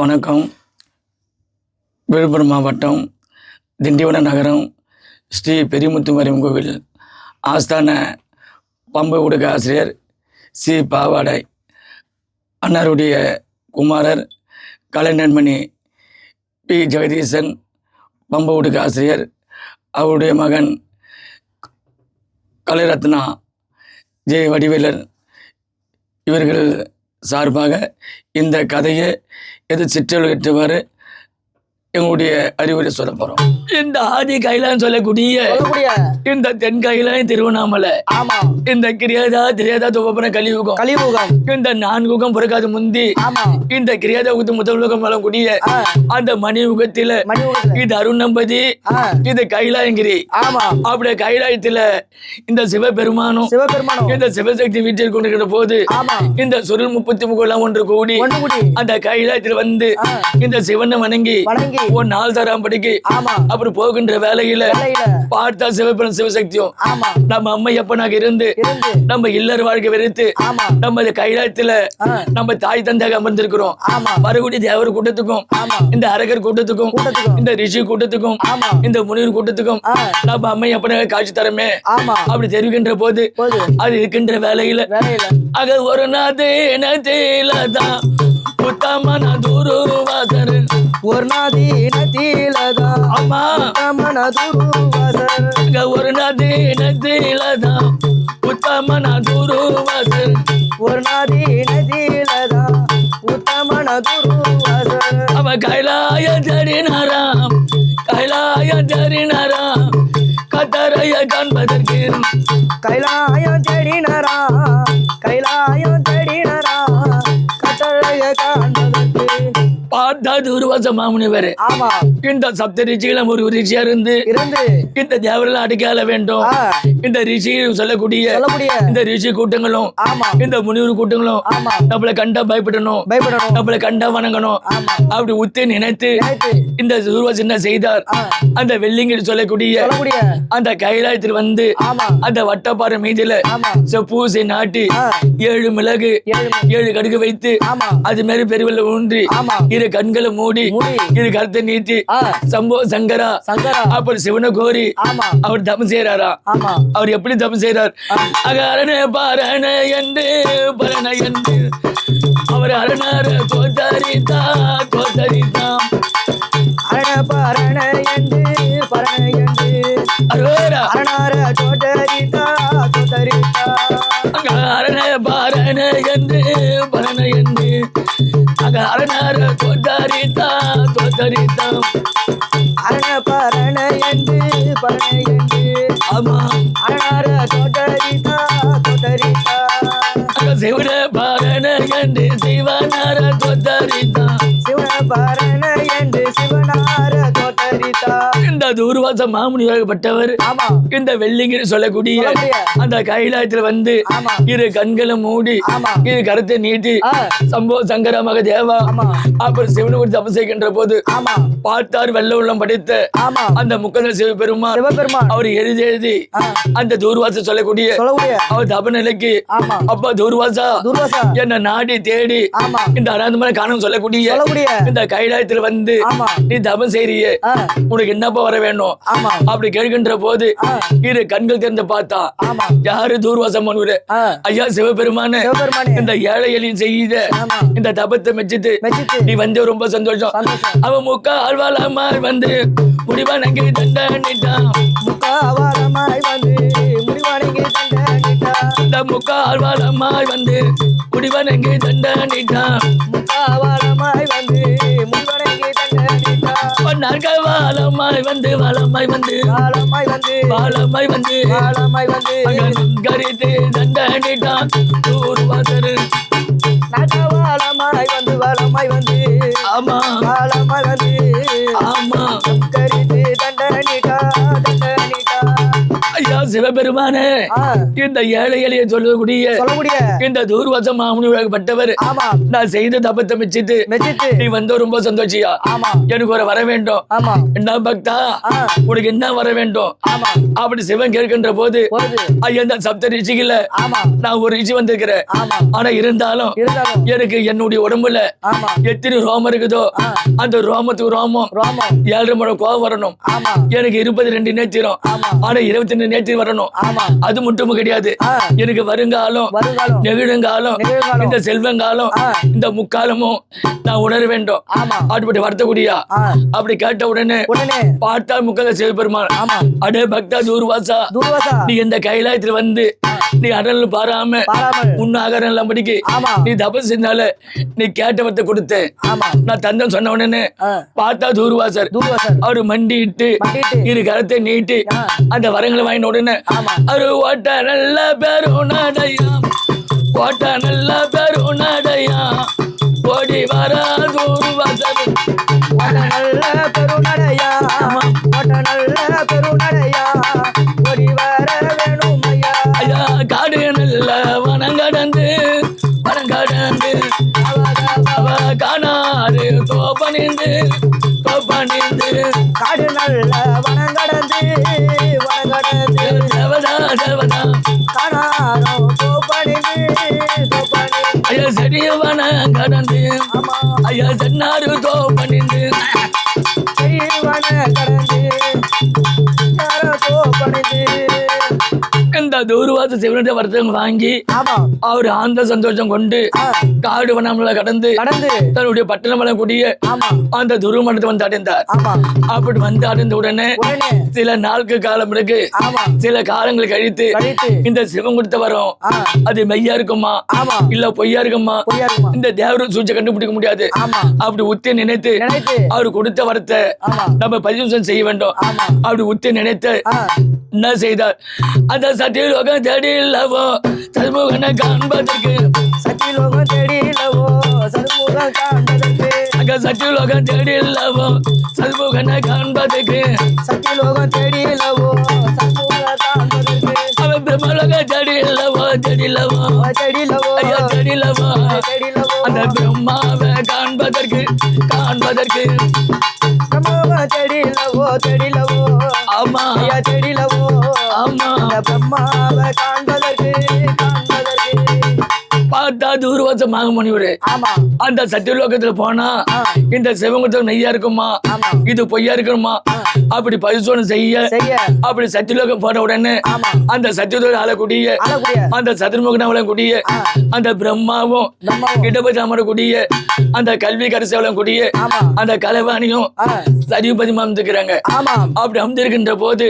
வணக்கம். விழுப்புரம் மாவட்டம் திண்டிவன நகரம் ஸ்ரீ பெரியமுத்து கோவில். ஆஸ்தான பம்பு உடுக்க ஆசிரியர் சி. பாவாடை. அன்னாருடைய குமாரர் கலைநன்மணி பி. ஜெகதீசன் பம்பு உடுக்க ஆசிரியர். அவருடைய மகன் கலைரத்னா ஜெய வடிவேலர். இவர்கள் சார்பாக இந்த கதையை எது சிற்றலுற்றவாறு எங்களுடைய அறிவுரை சொல்ல போறோம். இந்த ஆதி கைலான்னு சொல்லக்கூடிய இந்த தென் கைலாயம் திருவண்ணாமலை ஆமா. இந்த கிரியாதா திரியாதா துவப்புறம் கலியுகம் கலியுகம். இந்த நான்குகம் பிறக்காது முந்தி ஆமா. இந்த கிரியாதா முதல் யுகம் வளரக்கூடிய ஆ, அந்த மணி யுகத்தில மணியுகத்துல. இது அருணம்பதி இது கைலாயங்கிரி. ஆமா. அப்படியே கைலாயத்துல இந்த சிவபெருமானும் சிவபெருமானம். இந்த சிவசக்தி வீட்டில் கொண்டிருக்கிற போது ஆமா. இந்த சுருள் முப்பத்தி முகலாம் ஒன்று கூடி ஒன்று குடி. அந்த கைலாயத்தில் வந்து இந்த சிவனை வணங்கி வணங்கி ஒரு நாள் தராம் படிக்கு. ஆமா. அப்புறம் போகின்ற வேலையில பார்த்தா சிவபெருமான் சிவசக்தியும். ஆமா. நம்ம அம்மையப்பனாக இருந்து இருந்து. நம்ம இல்லற வாழ்க்கை வெறுத்து நம்ம கைலாயத்துல நம்ம தாய் தந்தையாக அமர்ந்திருக்கிறோம். மறுபடி தேவர் கூட்டத்துக்கும் இந்த அரகர் கூட்டத்துக்கும் இந்த ரிஷி கூட்டத்துக்கும் இந்த முனிவர் கூட்டத்துக்கும் நம்ம அம்மையப்பனாக காட்சி தரமே. அப்படி தெரிவிக்கின்ற போது அது இருக்கின்ற வேலையில அக ஒரு நாதே நதிலதான் உத்தமன துருவாசர் ஒரு நாதி நதியிலதான் அம்மா. மன துருவாசர் அங்க ஒரு நதி நதிலதான் உத்தமன துருவாசர் ஒரு நாதி நதியிலதான் உத்தமன துருவாசர் அவ கைலாய தரினாராம் கைலாய தரினாராம் கத்தரைய காண்பதற்கு. கைலாயம் தேடினரா கைலாயம் தேடினரா கட்டளைய காண்பதற்கு பார்த்தா துருவாச மாமுனிவர் ஆமா. இந்த சப்த ரிஷிகள ஒரு ரிஷியா இருந்து இந்த தேவரெல்லாம் அடிக்கால வேண்டும். இந்த ரிஷி சொல்லக்கூடிய இந்த ரிஷி கூட்டங்களும் ஆமா. இந்த முனிவர் கூட்டங்களும் நம்மளை கண்டா பயப்படணும். பயப்படணும். நம்மளை கண்டா வணங்கணும். அப்படி உத்து நினைத்து இந்த என்ன செய்தார்? அந்த வெள்ளிங்கில் சொல்லக்கூடிய அந்த கைலாயத்தில் வந்து அந்த வட்டப்பாறை மீதில பூசை நாட்டி ஏழு மிளகு ஏழு கடுகு வைத்து அது மாதிரி பெருவெல்ல ஊன்றி இரு கண்களை மூடி மூடி. இரு கருத்தை நீட்டி சம்போ சங்கரா சங்கரா. அப்புறம் சிவனை கோரி அவர் தபம் செய்யறாரா அவர் எப்படி தபம் செய்யறார் அக அரண பாரண என்று பரண என்று. அவர் அரணார கோத்தரித்தா கோத்தரித்தா அரண பரண என்று பரண என்று. அரணார தோட்டரித்தா அங்க அரண பாரண என்று பரண என்று. அங்க அரணார கோத்தரித்தா கோத்தரித்தா அரண பரண என்று பரண என்று. ஆமா. அரணார தோட்டரித்தா அங்க சிவன பாரண என்று சிவனார கோத்தரித்தா சிவன பரண என்று சிவனார தோட்டரித்தா தூர்வாச மாமுனியாகப்பட்டவர் ஆமா. இந்த வெள்ளிங்கிரி சொல்லக்கூடிய அந்த கைலாயத்துல வந்து இரு கண்களை மூடி இரு கருத்தை நீட்டி சம்போ சங்கர மகதேவா ஆமா. அப்புறம் சிவனை குறித்து தபம் செய்கின்ற போது பார்த்தார் வெள்ள உள்ளம் படித்த அந்த முக்கந்த சிவபெருமான். அவர் எழுதி எழுதி அந்த தூர்வாச சொல்லக்கூடிய அவர் தப நிலைக்கு அப்பா தூர்வாசா என்ன நாடி தேடி இந்த அனாந்தமான காரணம் சொல்லக்கூடிய இந்த கைலாயத்துல வந்து நீ தபம் செய்றியே. உனக்கு என்னப்பா வர ஆமா. அப்படி கேட்கின்ற போது இரு கண்கள் திறந்து பார்த்தா யாரு தூர்வாசம் பண்ணுவரு ஆ, ஐயா சிவபெருமானு இந்த ஏழை எளியும் செய்த இந்த தபத்தை மெச்சிட்டு நீ வந்து ரொம்ப சந்தோஷம். அவன் முக்கா ஆழ்வாளாமால் வந்து முடிவானங்கி தண்டனிட்டான் முக்காவாரமாய் வந்து முடிவானங்கி தண்டனிட்டா இந்த முக்கா ஆழ்வாளாமால் வந்து முடிவானங்கி தண்டனிட்டான் முக்காவாரமாய் வந்து முடிவானங்கி தண்டனிட்டா நாற்கவாளமாய் வந்து வாழமாய் வந்து. காலமாய் வந்து. வாழமாய் வந்து. காலமாய் வந்து. கரித்து தண்டனிட்டான் சிவபெருமானே இந்த ஏழை எளிய சொல்லக்கூடிய இந்த தூர்வசம் மாமுனிப்பட்டவர் ஆமா. நான் செய்த தப்பத்தை மிச்சிட்டு நீ வந்து ரொம்ப சந்தோஷியா? எனக்கு ஒரு வர வேண்டும். என்ன பக்தா? உனக்கு என்ன வர வேண்டும்? அப்படி சிவன் கேட்கின்ற போது ஐயா இந்த சப்த ரிஷிகள ஆமா. நான் ஒரு ரிஷி வந்திருக்கிறேன். ஆனா இருந்தாலும் எனக்கு என்னுடைய உடம்புல எத்தனை ரோமம் இருக்குதோ அந்த ரோமத்துக்கு ரோமம். ஏழரை மணி கோவம் வரணும். எனக்கு இருபது ரெண்டு நேத்திரம். ஆனா இருபத்தி ரெண்டு நேத்திரம் வரணும். ஆமா. அது மட்டும் கிடையாது. எனக்கு வருங்காலம் நெகிழுங்காலம் இந்த செல்வங்காலம் இந்த முக்காலமும் நான் உணர வேண்டும். ஆமா. அப்படி வருத்தக்கூடியா அப்படி கேட்ட உடனே உடனே. பார்த்தா முக்கால சிவபெருமான். அடே பக்தா தூர்வாசா. நீ இந்த கைலாயத்துல வந்து நீ அடல் பாராம உன்னாகரம் எல்லாம் படிக்கு. நீ தபஸ் செஞ்சால நீ கேட்டவத்தை கொடுத்தேன். ஆமா. நான் தந்தன் சொன்ன உடனே பார்த்தா தூர்வாசர். அவரு மண்டிட்டு இரு கரத்தை நீட்டி அந்த வரங்களை வாங்கின உடனே அவரு ஓட்ட நல்ல பேரும் நடையா ஓட்ட நல்ல பேரும் நடையா ஓடி வர தூர்வாசர் ஓட்ட நல்ல பெருநடையா ஓட்ட நல்ல பெருநடையா ஓடி வர வேணும் ஐயா காடு நல்ல வனங்கடந்து வனங்கடந்து அவ காணாது தோப்பணிந்து தோப்பணிந்து காடு நல்ல வனங்கடந்து தோப்பணிந்து ஐயா செடிய வனங்கடந்து ஆமா. ஐயா சென்னாரு கடந்து இந்த தூர்வாச சிவனுடைய வருத்தம் வாங்கி அவர் ஆந்த சந்தோஷம் கொண்டு காடு வனம்ல கடந்து கடந்து. தன்னுடைய பட்டணமலை கூடிய ஆமா. அந்த துருமணத்தை வந்து அடைந்தார். அப்படி வந்து அடைந்த உடனே சில நாட்கள் காலம் இருக்கு. சில காலங்கள் கழித்து இந்த சிவன் கொடுத்த வரும் அது மெய்யா இருக்குமா? இல்ல பொய்யா இருக்குமா? இந்த தேவரு சூழ்ச்சி கண்டுபிடிக்க முடியாது. அப்படி உத்தி நினைத்து அவர் கொடுத்த வரத்தை நம்ம பரிசோதனை செய்ய வேண்டும். அப்படி உத்தி நினைத்து என்ன செய்தார்? அந்த சத்தியலோகம் தேடி இல்லவோ சண்முகனை காண்பதற்கு. சத்திலோகம் தேடிலவோ சதுமுகம் காண்பதற்கு. அங்க சத்தியலோகம் தேடி இல்லவோ சண்முகனை காண்பதற்கு. சத்திலோகம் தேடிலவோ சதுமுகம் காண்பதற்கு. அவன் பிரம்மலோக தேடி இல்லவோ தேடி இல்லவோ தேடிலவோ ஐயா தேடி இல்லவோ தேடிலவோ அந்த பிரம்மாவை காண்பதற்கு காண்பதற்கு. தேடிலவோ தேடிலவோ ஆமா. ஐயா தேடிலவோ ஆமா அந்த பிரம்மாவை காண்பதற்கு பார்த்தா தூர்வாசம் மாக முனிவரு. ஆமா. அந்த சத்தியலோகத்துல போனா இந்த சிவங்குத்தம் நெய்யா இருக்குமா? இது பொய்யா இருக்குமா? அப்படி பரிசோதனை செய்ய அப்படி சத்தியலோகம் போன உடனே அந்த சத்தியத்தோடு ஆளக்கூடிய. அந்த சதுர்முகன் அவளக்கூடிய ஆ, அந்த பிரம்மாவும் இடபதி அமரக்கூடிய அந்த கல்வி கரசு ஆமா. அந்த கலைவாணியும் சரிபதி அமர்ந்துக்கிறாங்க அப்படி அமர்ந்திருக்கின்ற போது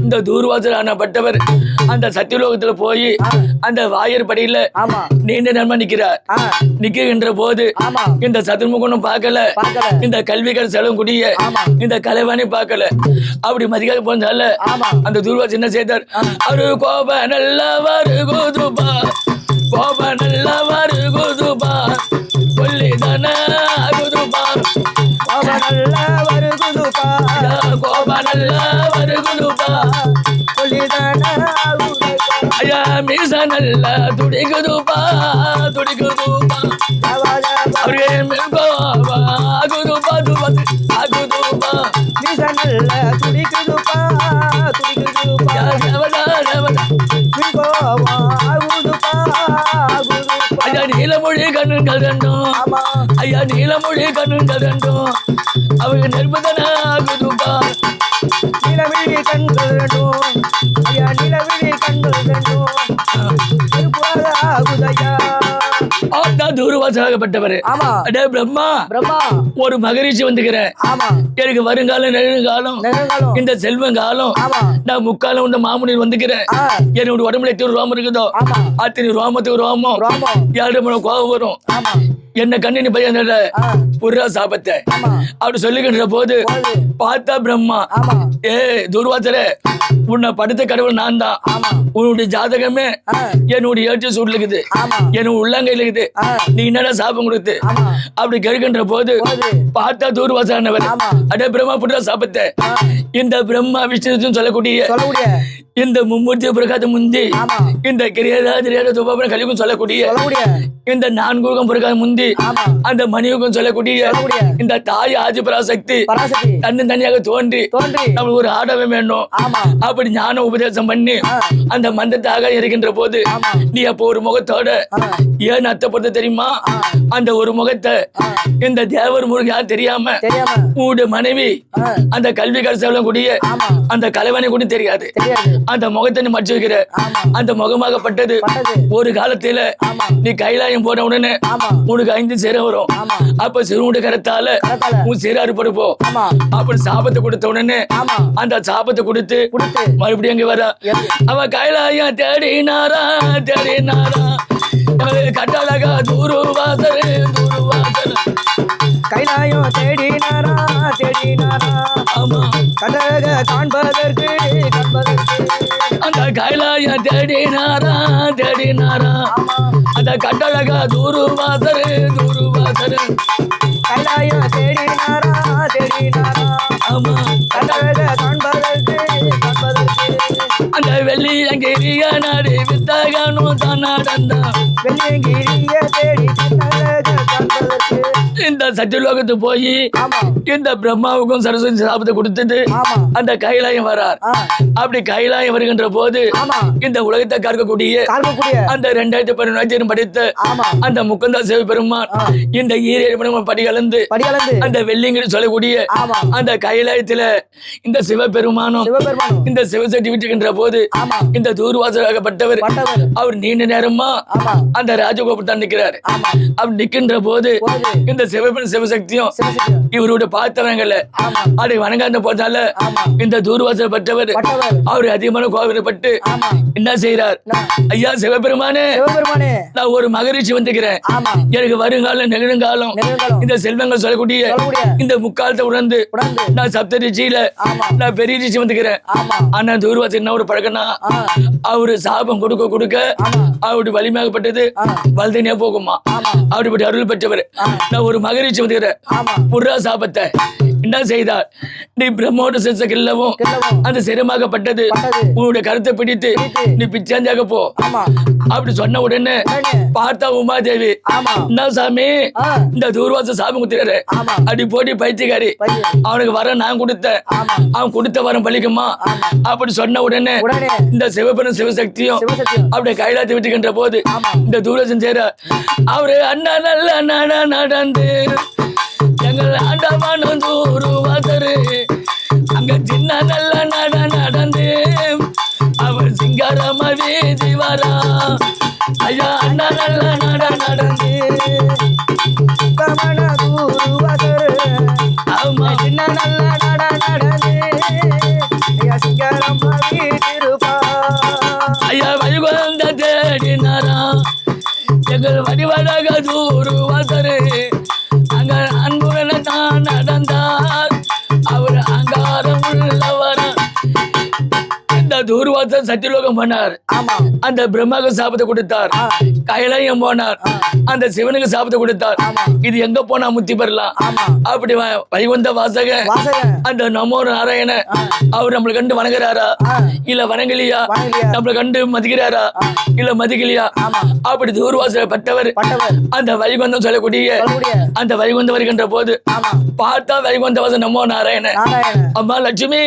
இந்த தூர்வாசலானப்பட்டவர் அந்த சத்தியலோகத்துல போய் அந்த வாயர் படியில நீண்ட நேரமா நிக்கிறார் நிக்கின்ற போது இந்த சதுர்முகனும் பார்க்கல. இந்த கல்விக்கர் செலவு கூடிய இந்த கலைவாணி பார்க்கல. அப்படி மதிக்காத போனால அந்த துர்வாஸ் என்ன செய்தார்? அவரு கோப நல்லா வருகுதுபா கோப நல்லா வருகுதுபா கொல்லி தானே ஆகுதுபா அவ நல்லா வருகுதுப்பா கோப நல்லா வருகுதுபா சொல்லிதான அவரே கோபா ஆகுதுபா துபாது ஆகுதுபா மீச நல்ல துடிக்குதுப்பா துடிக்குதுப்பா. யா தேவதா தேவதா மின்கோவா ஆகுதுப்பா ஆகுதுப்பா. ஐயா நீலமொழி ஐயா கண்ணுங்கள் ரெண்டும். அவங்க நிர்பந்தன ஆகுதுபா நிலவிழி கண்கள் ஐயா நிலவிழி கண்கள் தூர்வாசகப்பட்டவர் அடே பிரம்மா. பிரம்மா. ஒரு மகரிஷி வந்துக்கிறேன் ஆமா. எனக்கு வருங்காலம் நிகழ்காலம் இந்த செல்வங்காலம். ஆமா. நான் முக்காலம் இந்த மாமுனியில் வந்துக்கிறேன் என்னோட உடம்புல எத்தனை ரோமம் இருக்குதோ? அத்தனை ரோமத்துக்கு ரோமம். மணி கோபம் வரும்? ஆமா. என்ன கண்ணு நீ பையன் புறா சாபத்தை. அப்படி சொல்லுகின்ற போது பார்த்தா பிரம்மா. ஏ துர்வாசரே உன்னை படுத்த கடவுள் நான் தான் உன்னுடைய ஜாதகமே என்னுடைய ஏற்று சூட்ல இருக்குது ஆமா. என் உள்ளங்கையில் இருக்குது. நீ என்னடா சாபம் கொடுத்து? அப்படி கேட்கின்ற போது பார்த்தா தூர்வாசானவர் அடே பிரம்மா புடுற சாபத்தை. இந்த பிரம்மா விஷ்ணு சொல்லக்கூடிய இந்த மும்மூர்த்தி பிரகாத முந்தி இந்த கிரியராஜ துபாபுரம் கலியுகம் சொல்லக்கூடிய சொல்லக்கூடிய. இந்த நான்குகம் பிரகாத முந்தி ஆமா. அந்த மணியுகம் சொல்லக்கூடிய இந்த தாய் ஆதி பராசக்தி தனியாக தோன்றி தோன்றி நம்மளுக்கு ஒரு ஆடவம் வேணும். அப்படி ஞான உபதேசம் பண்ணி அந்த மந்தத்தாக இருக்கின்ற போது நீ அப்போ ஒரு முகத்தோட ஏன் அத்தப்படுத்த தெரியுமா? அந்த ஒரு முகத்தை இந்த தேவர் முருகா தெரியாம உங்களுடைய மனைவி அந்த கல்வி கடைசி கூடிய அந்த கலைவனை கூட தெரியாது. அந்த முகத்தை நீ மறைச்சு வைக்கிற. அந்த முகமாகப்பட்டது பட்டது. ஒரு காலத்துல நீ கைலாயம் போன உடனே ஆமா. உனக்கு ஐந்து சிறை வரும் அப்ப சிறுமுடி கரத்தால உன் போ ஆமா. அப்படி சாபத்தை கொடுத்த உடனே அந்த சாபத்தை கொடுத்து கொடுத்து. மறுபடியும் அங்க வர? அவன் கைலாயம் தேடினாரா? தேடினாரா? கட்டழகா தூருவாசரு தூருவாசரு கைலாயம் தேடினாரா? தேடினாரா? ஆமா. கண்டக காண்பதற்கு காண்பதற்கு. அந்த கைலாயம் தேடினாரா? தேடினாரா? ஆமா. அந்த கட்டழகா தூருவாசரு தூருவாசரு. கைலாயம் தேடினாரா தேடினாரா? ஆமா. கண்டக காண்பதற்கு காண்பதற்கு. அந்த வெள்ளி அங்கிரிய நாடு வித்தகனும் தான் நடந்தான் வெள்ளியங்கிரிய தேடி காண்பதற்கு இந்த சத்தியலோகத்து போய் இந்த பிரம்மாவுக்கும் சரஸ்வதி சாபத்தை கொடுத்துட்டு அந்த கைலாயம் வரார். அப்படி கைலாயம் வருகின்ற போது இந்த உலகத்தை கற்கக்கூடிய அந்த ரெண்டாயிரத்தி பதினொன்று படித்த அந்த முக்கந்தா சேவை பெருமான். இந்த ஈரேழு படிகளந்து அந்த வெள்ளிங்கிட்டு சொல்லக்கூடிய அந்த கைலாயத்துல இந்த சிவபெருமானும் இந்த சிவசக்தி விட்டுகின்ற போது இந்த தூர்வாசராகப்பட்டவர். பட்டவர். அவர் நீண்ட நேரமா அந்த ராஜகோபுரத்தான் நிக்கிறாரு. அவர் நிக்கின்ற போது இந்த சிவபெரும் சிவசக்தியும் சிவசக்தியும் இவருடைய பார்த்தவங்கள ஆமா. அப்படி வணங்காத போதால இந்த தூர்வாசல் பட்டவர் அவர் அதிகமான கோவிலப்பட்டு ஆமா. என்ன செய்யறார் ஐயா சிவபெருமானே. நான் ஒரு மகரிஷி வந்துக்கிறேன். எனக்கு வருங்காலம் நெருங்கலம் இந்த செல்வங்கள் சொல்லக்கூடிய இந்த முக்காலத்தை உணர்ந்து நான் சப்த ஆமா. நான் பெரிய ரிஷி வந்துக்கிறேன். ஆனா தூர்வாசல் என்ன ஒரு பழக்கம்னா அவரு சாபம் கொடுக்க கொடுக்க அவருடைய வலிமையாகப்பட்டது வல்தனியா போகுமா? அப்படிப்பட்ட அருள் பெற்றவர். நான் ஒரு மகரிஷி வந்துக்கிறேன் ஆமா. புறா சாபத்தை. என்ன செய்தார் நீ பிரம்மோட செஞ்ச கில்லவும் அந்த சிரமாகப்பட்டது பட்டது உன்னுடைய கருத்தை பிடித்து. நீ பிச்சாஞ்சாக போ அப்படி சொன்ன உடனே பார்த்தா உமாதேவி என்ன சாமி இந்த தூர்வாச சாமி குத்துறாரு அப்படி போட்டி பைத்தியக்காரி அவனுக்கு வர நான் கொடுத்தேன் அவன் கொடுத்த வரம் பலிக்குமா ஆமா அப்படி சொன்ன உடனே இந்த சிவபெரும் சிவசக்தியும் அப்படியே கைலாத்தி விட்டுக்கின்ற போது இந்த தூரசன் சேர அவரு அண்ணா நல்ல நட நடந்து எங்கள் ஆண்டவன் தூருவாசரு அங்க சின்ன நல்ல நட நடந்து அவர் சிங்காரம வீதி வரா. ஐயா அண்ணா நல்ல நட நடந்து கமன தூருவதரு ஆமா. சின்ன நல்ல நட நடந்து ஐயா சிங்காரம் வீட்டிருப்பா. ஐயா வைகுந்த தேடினாரா எங்கள் வடிவழக அங்க அன்புடன் தூர்வாசன் சத்தியலோகம் பண்ணார். அந்த பிரம்மாவுக்கு சாபத்தை கொடுத்தார். கைலாயம் போனார். அந்த சிவனுக்கு சாபத்தை கொடுத்தார். இது எங்க போனா முத்தி பெறலாம்? அப்படி வைகுந்த வாசக அந்த நமோ நாராயண அவர் நம்மளை கண்டு வணங்குறாரா? இல்ல வணங்கலியா? நம்மளை கண்டு மதிக்கிறாரா? இல்ல மதிக்கலையா? அப்படி தூர்வாசல பட்டவர். அந்த வைகுந்தம் சொல்லக்கூடிய அந்த வைகுந்தம் வருகின்ற போது பார்த்தா வைகுந்த வாசன் நமோ நாராயண. அம்மா லட்சுமி.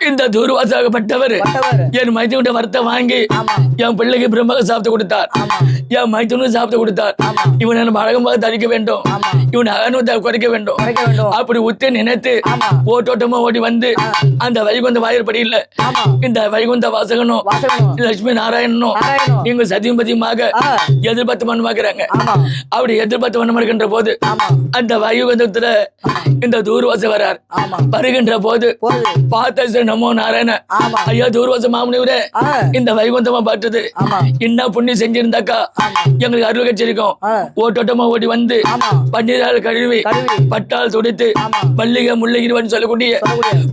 இந்த தூர்வாசகப்பட்டவர். பட்டவர். என் மைத்துனுடைய வரத்தை வாங்கி என் பிள்ளைக்கு பிரம்மக சாப்பிட்டு கொடுத்தார். என் மைத்துனுக்கு சாப்பிட்டு கொடுத்தார். இவன் என்ன அழகமாக தரிக்க வேண்டும். இவன் அகனுவத்தை குறைக்க வேண்டும். அப்படி உத்து நினைத்து ஓட்டோட்டமா ஓடி வந்து அந்த வைகுந்த வாயிற்படியில் ஆமா. இந்த வைகுந்த வாசகனும் லட்சுமி நாராயணனும் நீங்க சதியும் பதியுமாக எதிர்பார்த்து மனமாக்குறாங்க ஆமா. அப்படி எதிர்பார்த்து மனம் இருக்கின்ற போது அந்த வைகுந்தத்துல இந்த தூர்வாச வரார். ஆமா. வருகின்ற போது. பார்த்த நமோ நாராயண. ஐயா தூர்வாச மாமுனிவரே இந்த வைகுந்தமா பார்த்தது என்ன புண்ணியம் செஞ்சிருந்தாக்கா எங்களுக்கு அருள் கச்சிருக்கோம் ஆ. ஓட்டோட்டமா ஓடி வந்து பன்னீரால் கழுவி பட்டால் துடித்து மல்லிகை முல்லைகிரிவன் சொல்லக்கூடிய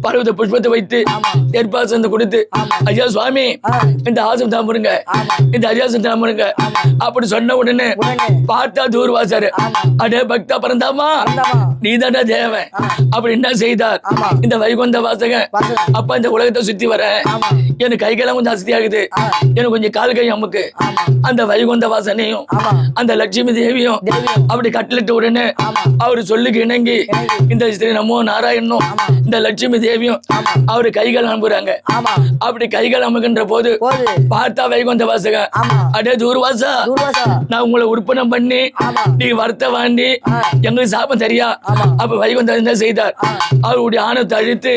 பருவத புஷ்பத்தை வைத்து ஏற்பாசந்த கொடுத்து ஐயா சுவாமி இந்த ஆசம் தாமுருங்க இந்த அரியாசம் தாமுருங்க அப்படி சொன்ன உடனே பார்த்தா தூர்வாசாரு. அடே பக்தா அந்தமா நீ தானே தேவன். அப்படி என்ன செய்தார்? இந்த வைகுந்த வாசகன். அப்ப இந்த உலகத்தை சுத்தி வரேன் ஆமா. எனக்கு கைகெல்லாம் கொஞ்சம் அசதி ஆகுது ஆ. எனக்கு கொஞ்சம் கால் கை அமுக்கு. அந்த வைகுந்த வாசனையும் அந்த லட்சுமி தேவியும் அப்படி கட்டளிட்ட உடனே அவரு சொல்லுக்கு இணங்கி இந்த ஸ்ரீ நமோ நாராயணனும் இந்த லட்சுமி தேவியும் அவரு கைகள் அனுப்புறாங்க அப்படி கைகள் அமுகின்ற போது பார்த்தா வைகுந்த வாசகன் ஆமா. அடே தூர்வாசா. நான் உங்களை உற்பனம் பண்ணி நீ வருத்த வாண்டி எங்களுக்கு சாபம் தெரியா? அப்ப வைகுந்தர் என்ன செய்தார்? அவருடைய ஆணத்தை அழித்து.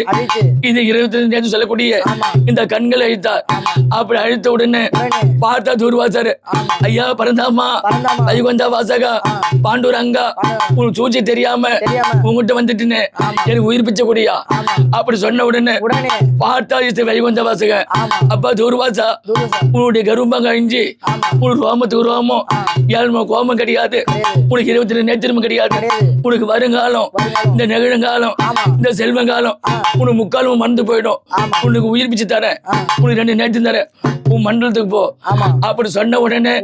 இது இருபத்தி என்று சொல்லக்கூடிய இந்த கண்களை அழித்தார். அப்படி அழித்த உடனே பார்த்தா தூர்வாசர். ஐயா பரந்தாமா. வைகுந்த வாசகா. பாண்டூரங்கா. உனக்கு சூழ்ச்சி தெரியாம உங்ககிட்ட வந்துட்டுன்னு. எனக்கு உயிர் பிச்சை கொடியா அப்படி சொன்ன உடனே பார்த்தா இது வைகுந்த வாசக. அப்பா தூர்வாசா. உன்னுடைய கரும்பம் கழிஞ்சு உனக்கு ரோமத்துக்கு ரோமம். ஏழ்மை கோபம் கிடையாது. உனக்கு இருபத்தி ரெண்டு நேத்திரமும் கிடையாது. உனக்கு வருங்காலம். இந்த நிகழுங்காலம். இந்த செல்வங்காலம். உனக்கு முக்காலும் மறந்து போயிடும். ஆமா. உனக்கு உயிர் பிச்சு தரேன். ஆ. உனக்கு ரெண்டு நேற்று தரேன். உன் மண்டலத்துக்கு போ. அப்படி சொன்ன உடனே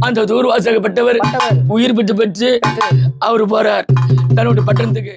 அந்த தூர்வாசகப்பட்டவர் பட்டவர். உயிர் பெற்று பெற்று. அவர் போறார். தன்னுடைய பட்டணத்துக்கு.